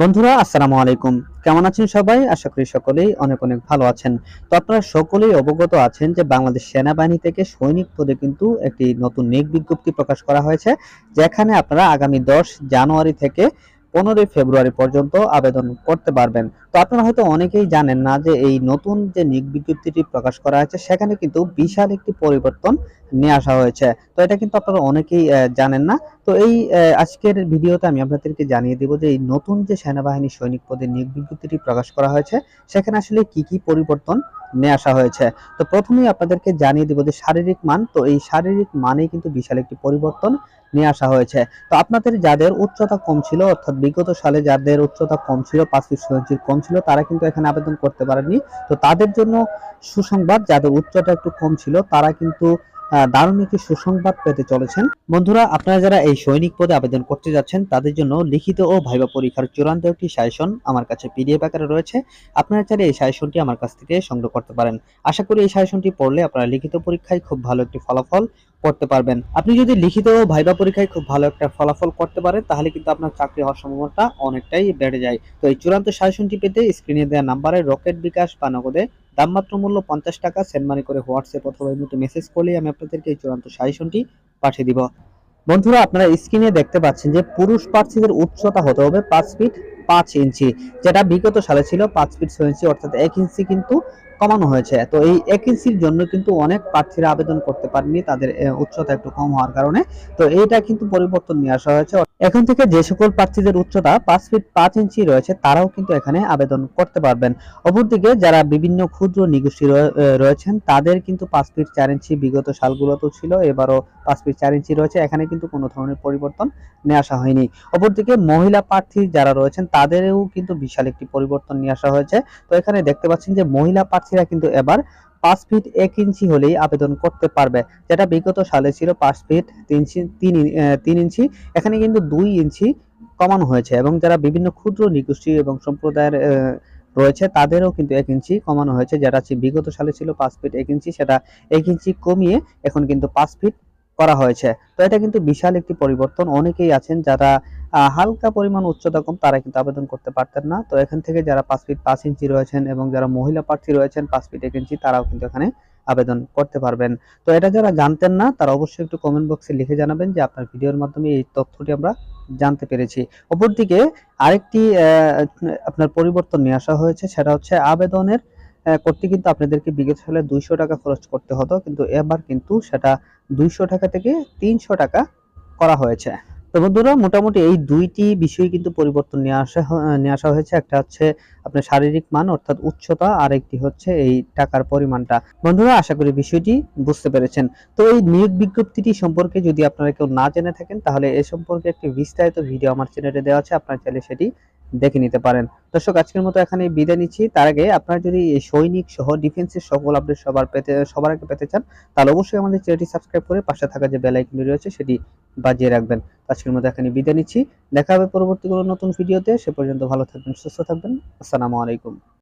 বন্ধুরা, আসসালামু আলাইকুম। কেমন আছেন সবাই? আশা করি সকলেই অনেক অনেক ভালো আছেন। তো আপনারা সকলেই অবগত আছেন যে বাংলাদেশ সেনাবাহিনী থেকে সৈনিক পদে কিন্তু একটি নতুন নিয়োগ বিজ্ঞপ্তি প্রকাশ করা হয়েছে, যেখানে আপনারা আগামী দশ জানুয়ারি থেকে পনেরোই ফেব্রুয়ারি পর্যন্ত আবেদন করতে পারবেন। তো আপনারা হয়তো অনেকেই জানেন না যে এই নতুন যে নিয়োগ বিজ্ঞপ্তিটি প্রকাশ করা হয়েছে, সেখানে কিন্তু বিশাল একটি পরিবর্তন নিয়ে আসা হয়েছে। তো এটা কিন্তু আপনারা অনেকেই জানেন না। তো এই আজকের ভিডিওতে আমি আপনাদেরকে জানিয়ে দিব যে এই নতুন যে সেনাবাহিনী সৈনিক পদে নিয়োগ বিজ্ঞপ্তিটি প্রকাশ করা হয়েছে, সেখানে আসলে কি কি পরিবর্তন নিয়ে আসা হয়েছে। তো প্রথমেই আপনাদেরকে জানিয়ে দিব যে শারীরিক মান, তো এই শারীরিক মানেই কিন্তু বিশাল একটি পরিবর্তন নিয়ে আসা হয়েছে। তো আপনাদের যাদের উচ্চতা কম ছিল, অর্থাৎ বিগত সালে যাদের উচ্চতা কম ছিল, পাঁচ ফিট ইঞ্চির কম ছিল, তারা কিন্তু এখানে আবেদন করতে পারেনি তো তাদের জন্য সুসংবাদ, যাদের উচ্চতা একটু কম ছিল, তারা কিন্তু দারুণ একটি সুসংবাদ পেতে চলেছেন। বন্ধুরা, আপনারা যারা এই সৈনিক পদে আবেদন করতে যাচ্ছেন, তাদের জন্য লিখিত ও ভাইবা পরীক্ষার চূড়ান্ত একটি সাজেশন আমার কাছে পিডিএফ আকারে রয়েছে। আপনারা চাইলে এই সাজেশনটি আমার কাছ থেকে সংগ্রহ করতে পারেন। আশা করি এই সাজেশনটি পড়লে আপনারা লিখিত পরীক্ষায় খুব ভালো একটি ফলাফল করতে পারবেন। আপনি যদি লিখিত ও ভাইবা পরীক্ষায় খুব ভালো একটা ফলাফল করতে পারেন, তাহলে কিন্তু আপনার চাকরি হওয়ার সম্ভাবনাটা অনেকটাই বেড়ে যায়। তো এই চূড়ান্ত সাজেশনটি পেতে স্ক্রিনে দেওয়া নাম্বারে রকেট বিকাশ বা নগদে দামমাত্র মূল্য পঞ্চাশ টাকা। সেন্ড মানি করে হোয়াটসঅ্যাপ অথবা এই মেসেজ করলেই আমি আপনাদেরকে এই চূড়ান্ত সাজেশনটি পাঠিয়ে দিব। বন্ধুরা, আপনারা স্ক্রিনে দেখতে পাচ্ছেন যে পুরুষ প্রার্থীদের উচ্চতা হতে হবে পাঁচ ফিট পাঁচ ইঞ্চি, যেটা বিগত সালে ছিল পাঁচ ফিট ছয় ইঞ্চি, অর্থাৎ এক ইঞ্চি কিন্তু কমানো হয়েছে। তো এই এক ইঞ্চির জন্য কিন্তু অনেক প্রার্থীরা আবেদন করতে পারেনি তাদের উচ্চতা একটু কম হওয়ার কারণে। তো এইটা কিন্তু পরিবর্তন নিয়ে আসা হয়েছে। এখন থেকে যে সকল প্রার্থীদের উচ্চতা পাঁচ ফিট পাঁচ ইঞ্চি রয়েছে, তারাও কিন্তু এখানে আবেদন করতে পারবেন। অপরদিকে যারা বিভিন্ন ক্ষুদ্র নিগোষ্ঠী রয়েছেন, তাদের কিন্তু পাঁচ ফিট চার ইঞ্চি বিগত সালগুলোতেও ছিল, এবারও পাঁচ ফিট চার ইঞ্চি রয়েছে। এখানে কিন্তু কোনো ধরনের পরিবর্তন নিয়ে আসা হয়নি। অপরদিকে মহিলা প্রার্থী যারা রয়েছেন তাদেরও কিন্তু বিশাল একটি পরিবর্তন নিয়ে আসা হয়েছে। তো এখানে দেখতে পাচ্ছেন যে মহিলা প্রার্থীরা কিন্তু এবার পাঁচ ফিট এক ইঞ্চি হলেই আবেদন করতে পারবে, যেটা বিগত সালে ছিল পাঁচ ফিট তিন ইঞ্চি- এখানে কিন্তু দুই ইঞ্চি কমানো হয়েছে এবং যারা বিভিন্ন ক্ষুদ্র নিগোষ্ঠী এবং সম্প্রদায়ের রয়েছে তাদেরও কিন্তু এক ইঞ্চি কমানো হয়েছে, যেটা বিগত সালে ছিল পাঁচ ফিট এক ইঞ্চি, সেটা এক ইঞ্চি কমিয়ে এখন কিন্তু পাঁচ ফিট করা হয়েছে। তো এটা কিন্তু বিশাল একটি পরিবর্তন। অনেকেই আছেন যারা হালকা পরিমাণ উচ্চতা কম তারা কিন্তু আবেদন করতে পারতেন না। তো এখান থেকে যারা পাঁচ ফিট পাঁচ ইঞ্চি রয়েছেন এবং যারা মহিলা প্রার্থী রয়েছেন, পাঁচ ফিট এক ইঞ্চি, তারাও কিন্তু এখানে আবেদন করতে পারবেন। তো এটা যারা জানতেন না, তারা অবশ্যই একটু কমেন্ট বক্সে লিখে জানাবেন যে আপনার ভিডিওর মাধ্যমে এই তথ্যটি আমরা জানতে পেরেছি। অপরদিকে আরেকটি আপনার পরিবর্তন নিয়ে আসা হয়েছে, সেটা হচ্ছে আবেদনের করতে কিন্তু আপনাদেরকে বিগত সালে দুইশো টাকা খরচ করতে হতো। কিন্তু এবার কিন্তু সেটা দুইশো টাকা থেকে তিনশো টাকা করা হয়েছে। তো বন্ধুরা, মোটামুটি এই দুইটি বিষয় কিন্তু পরিবর্তন নিয়ে আসা নিয়ে আসা হয়েছে। একটা হচ্ছে আপনার শারীরিক মান, অর্থাৎ উচ্চতা, আর একটি হচ্ছে এই টাকার পরিমাণটা। বন্ধুরা, আশা করি বিষয়টি বুঝতে পেরেছেন। তো এই নিয়োগ বিজ্ঞপ্তিটি সম্পর্কে যদি আপনারা কেউ না জেনে থাকেন, তাহলে এ সম্পর্কে একটি বিস্তারিত ভিডিও আমার চ্যানেলে দেওয়া আছে। আপনারা চাইলে সেটি দেখে নিতে পারেন। দর্শক, আজকের মতো এখানে বিদায় নিচ্ছি। তার আগে আপনারা যদি সৈনিক সহ ডিফেন্সের সকল আপডেট সবার পেতে, সবার আগে পেতে চান, তাহলে অবশ্যই আমাদের চ্যানেলটি সাবস্ক্রাইব করে পাশে থাকা যে বেল রয়েছে, সেটি বাজিয়ে রাখবেন। আজকের মতো এখানে বিদায় নিচ্ছি। দেখা হবে পরবর্তী কোনো নতুন ভিডিওতে সে পর্যন্ত ভালো থাকবেন, সুস্থ থাকবেন। আসসালামু আলাইকুম।